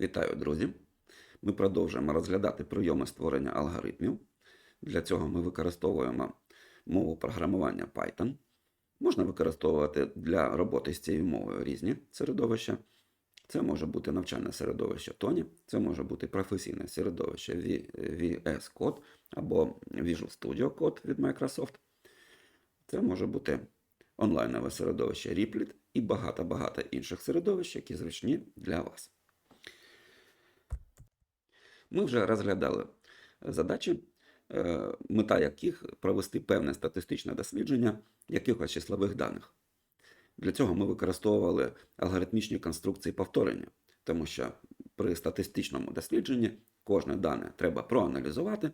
Вітаю, друзі! Ми продовжуємо розглядати прийоми створення алгоритмів. Для цього ми використовуємо мову програмування Python. Можна використовувати для роботи з цією мовою різні середовища. Це може бути навчальне середовище Тоні, це може бути професійне середовище VS Code або Visual Studio Code від Microsoft. Це може бути онлайнове середовище Replit і багато-багато інших середовищ, які зручні для вас. Ми вже розглядали задачі, е, мета яких провести певне статистичне дослідження якихось числових даних. Для цього ми використовували алгоритмічні конструкції повторення, тому що при статистичному дослідженні кожне дане треба проаналізувати,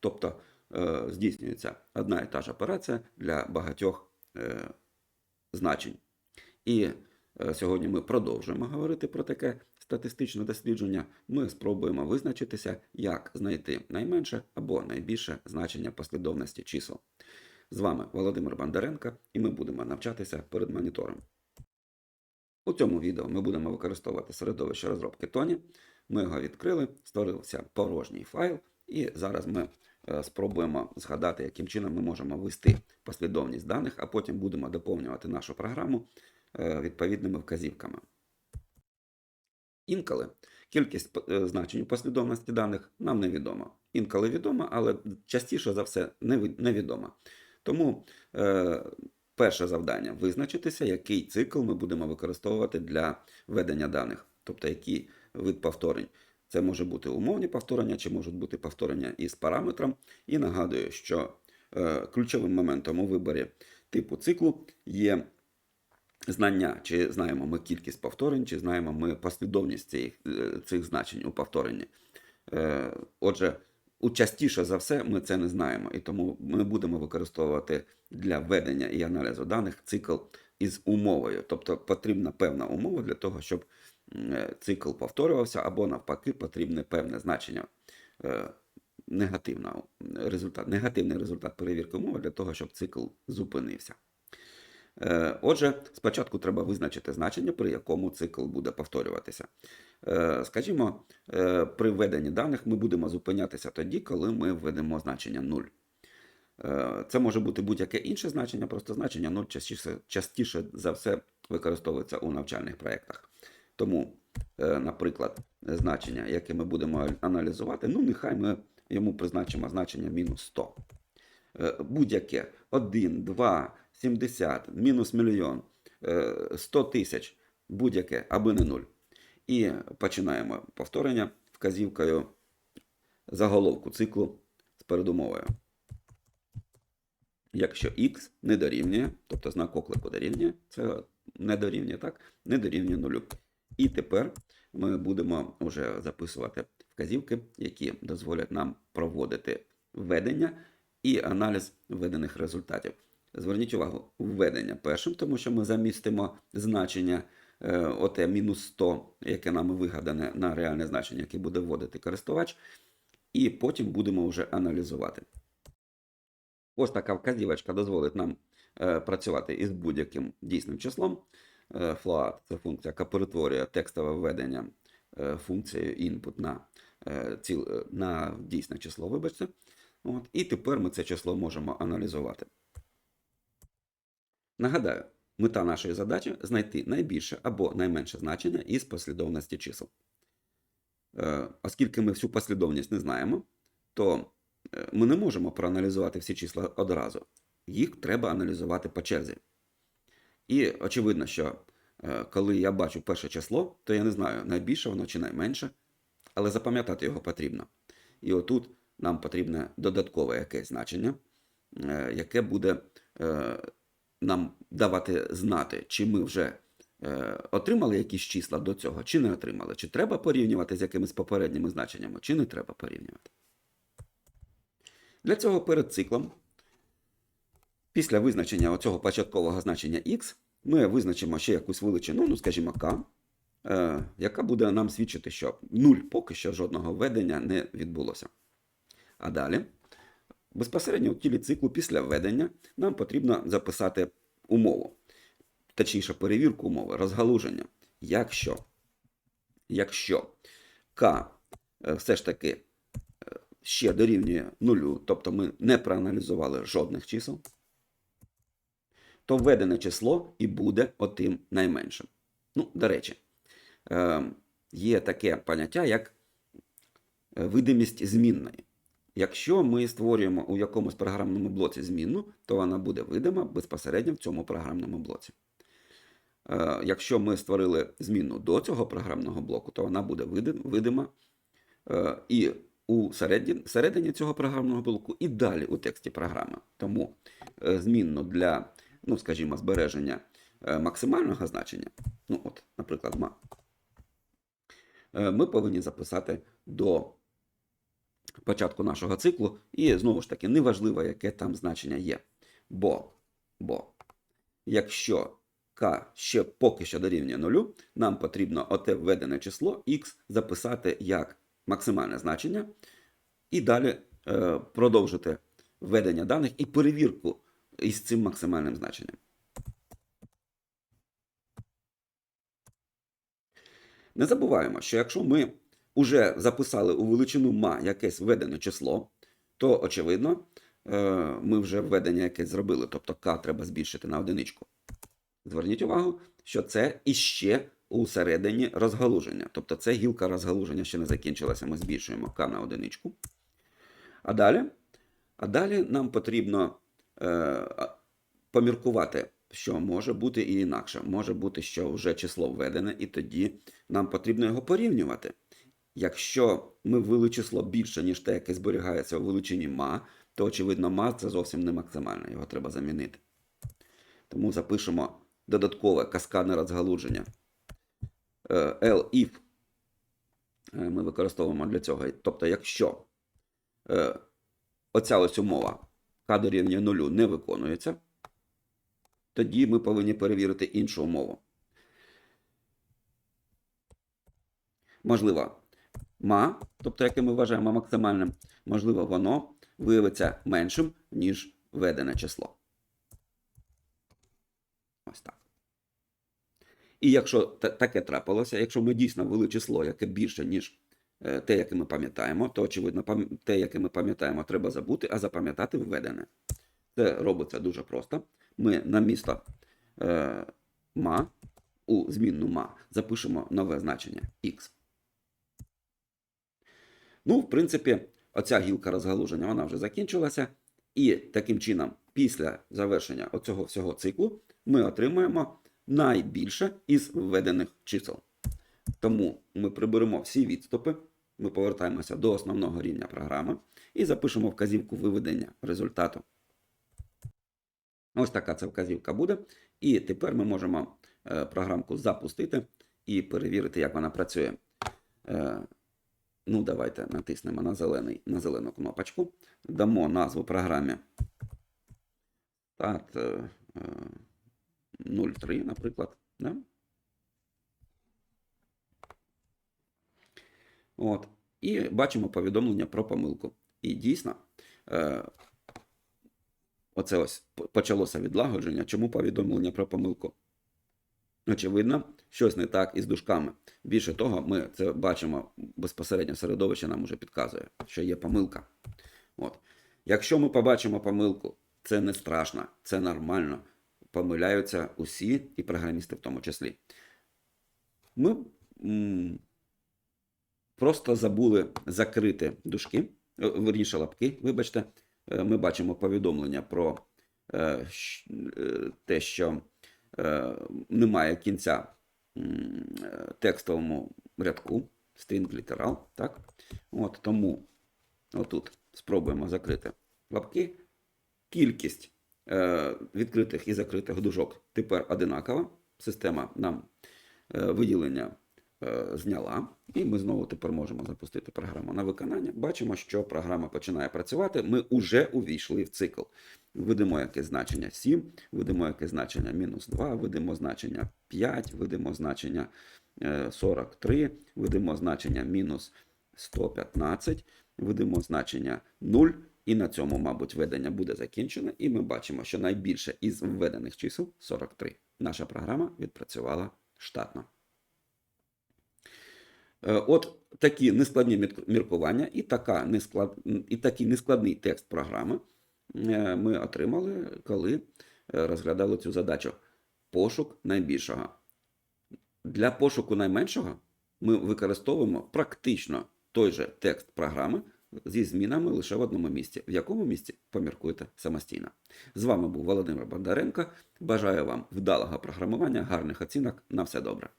тобто е, здійснюється одна і та ж операція для багатьох е, значень. І е, сьогодні ми продовжуємо говорити про таке статистичне дослідження. Ми спробуємо визначитися, як знайти найменше або найбільше значення послідовності чисел. З вами Володимир Бондаренко, і ми будемо навчатися перед монітором. У цьому відео ми будемо використовувати середовище розробки Тоні. Ми його відкрили, створився порожній файл, і зараз ми е, спробуємо згадати, яким чином ми можемо ввести послідовність даних, а потім будемо доповнювати нашу програму е, відповідними вказівками. Інколи кількість е, значень у послідовності даних нам невідома. Інколи відома, але частіше за все невідома. Тому е, перше завдання визначитися, який цикл ми будемо використовувати для ведення даних, тобто який вид повторень. Це може бути умовні повторення, чи можуть бути повторення із параметром. І нагадую, що е, ключовим моментом у виборі типу циклу є знання, чи знаємо ми кількість повторень, чи знаємо ми послідовність цих, е, цих значень у повторенні. Е, Отже, частіше за все ми це не знаємо, і тому ми будемо використовувати для ведення і аналізу даних цикл із умовою. Тобто потрібна певна умова для того, щоб е, цикл повторювався, або навпаки, потрібне певне значення. Негативна результат, негативний результат перевірки умови для того, щоб цикл зупинився. Е, Отже, спочатку треба визначити значення, при якому цикл буде повторюватися. Е, Скажімо, е, при введенні даних ми будемо зупинятися тоді, коли ми введемо значення 0. Е, Це може бути будь-яке інше значення, просто значення 0 частіше, частіше за все використовується у навчальних проєктах. Тому, наприклад, значення, яке ми будемо аналізувати, ну нехай ми йому призначимо значення мінус 100. Е, Будь-яке 1, 2, 70, мінус мільйон, е, 100 тисяч, будь-яке, аби не 0. І починаємо повторення вказівкою заголовку циклу з передумовою. Якщо x не дорівнює, тобто знак оклику дорівнює, це не дорівнює, так? Не дорівнює нулю. І тепер ми будемо вже записувати вказівки, які дозволять нам проводити введення і аналіз введених результатів. Зверніть увагу, введення першим, тому що ми замістимо значення е, оте мінус 100, яке нам вигадане на реальне значення, яке буде вводити користувач, і потім будемо вже аналізувати. Ось така вказівочка дозволить нам е, працювати із будь-яким дійсним числом. Е, float – це функція, яка перетворює текстове введення функцією input на, ціл, на дійсне число, вибачте. От, і тепер ми це число можемо аналізувати. Нагадаю, мета нашої задачі знайти найбільше або найменше значення із послідовності чисел. Е, Оскільки ми всю послідовність не знаємо, то е, ми не можемо проаналізувати всі числа одразу. Їх треба аналізувати по черзі. І очевидно, що е, коли я бачу перше число, то я не знаю, найбільше воно чи найменше, але запам'ятати його потрібно. І отут нам потрібне додаткове якесь значення, яке буде нам давати знати, чи ми вже е, отримали якісь числа до цього, чи не отримали, чи треба порівнювати з якимись попередніми значеннями, чи не треба порівнювати. Для цього перед циклом, після визначення оцього початкового значення x, ми визначимо ще якусь величину, ну, скажімо, k, е, яка буде нам свідчити, що 0 поки що жодного введення не відбулося. А далі, безпосередньо в тілі циклу після введення, нам потрібно записати умову, точніше перевірку умови, розгалуження. Якщо, якщо К е, все ж таки е, ще дорівнює нулю, тобто ми не проаналізували жодних чисел, то введене число і буде отим найменшим. Ну, до речі, е, є таке поняття, як видимість змінної. Якщо ми створюємо у якомусь програмному блоці змінну, то вона буде видима безпосередньо в цьому програмному блоці. Е, Якщо ми створили змінну до цього програмного блоку, то вона буде видима е, і у середині, цього програмного блоку, і далі у тексті програми. Тому е, змінну для, ну, скажімо, збереження максимального значення, ну, от, наприклад, ма, ми повинні записати до початку нашого циклу, і знову ж таки, неважливо, яке там значення є. Бо, бо якщо k ще поки що дорівнює нулю, нам потрібно оте введене число x записати як максимальне значення, і далі е, продовжити введення даних і перевірку із цим максимальним значенням. Не забуваємо, що якщо ми вже записали у величину ма якесь введене число, то, очевидно, е, ми вже введення якесь зробили, тобто k треба збільшити на одиничку. Зверніть увагу, що це іще у середині розгалуження. Тобто це гілка розгалуження ще не закінчилася, ми збільшуємо k на одиничку. А далі, а далі нам потрібно е, поміркувати, що може бути і інакше. Може бути, що вже число введене, і тоді нам потрібно його порівнювати. Якщо ми ввели число більше, ніж те, яке зберігається у величині ма, то очевидно ма це зовсім не максимальне, його треба замінити. Тому запишемо додаткове каскадне розгалуження. Е, L-if е, ми використовуємо для цього. Тобто, якщо е, оця ось умова k дорівнює нулю не виконується, тоді ми повинні перевірити іншу умову. Можливо, ма, тобто яке ми вважаємо максимальним, можливо, воно виявиться меншим, ніж введене число. Ось так. І якщо та- таке трапилося, якщо ми дійсно ввели число, яке більше, ніж е, те, яке ми пам'ятаємо, то очевидно, те, яке ми пам'ятаємо, треба забути, а запам'ятати введене. Це робиться дуже просто. Ми на місто е, ма у змінну ма запишемо нове значення x. Ну, в принципі, оця гілка розгалуження вона вже закінчилася. І таким чином, після завершення оцього всього циклу, ми отримуємо найбільше із введених чисел. Тому ми приберемо всі відступи, ми повертаємося до основного рівня програми і запишемо вказівку виведення результату. Ось така ця вказівка буде. І тепер ми можемо е, програмку запустити і перевірити, як вона працює. Е, Ну, давайте натиснемо на, зелений, на зелену кнопочку. Дамо назву програмі Start е, е, 03, наприклад. Да? От. І бачимо повідомлення про помилку. І дійсно, е, оце ось почалося відлагодження. Чому повідомлення про помилку? Очевидно, щось не так із дужками. Більше того, ми це бачимо безпосередньо середовище нам уже підказує, що є помилка. От. Якщо ми побачимо помилку, це не страшно, це нормально. Помиляються усі, і програмісти в тому числі. Ми м, просто забули закрити дужки, е, верніше лапки, вибачте. Е, Ми бачимо повідомлення про е, е, те, що немає кінця е, текстовому рядку, string літерал. так? От, тому отут спробуємо закрити лапки. Кількість е, відкритих і закритих дужок тепер одинакова. Система нам е, виділення е, зняла, і ми знову тепер можемо запустити програму на виконання. Бачимо, що програма починає працювати. Ми вже увійшли в цикл. Введемо якесь значення 7, введемо якесь значення мінус 2, введемо значення 5, введемо значення е, 43, введемо значення мінус 115, введемо значення 0, і на цьому, мабуть, введення буде закінчено. І ми бачимо, що найбільше із введених чисел 43. Наша програма відпрацювала штатно. Е, От такі нескладні міркування і, така несклад... і такий нескладний текст програми е, ми отримали, коли е, розглядали цю задачу. Пошук найбільшого. Для пошуку найменшого ми використовуємо практично той же текст програми зі змінами лише в одному місці. В якому місці поміркуйте самостійно. З вами був Володимир Бондаренко. Бажаю вам вдалого програмування, гарних оцінок. На все добре.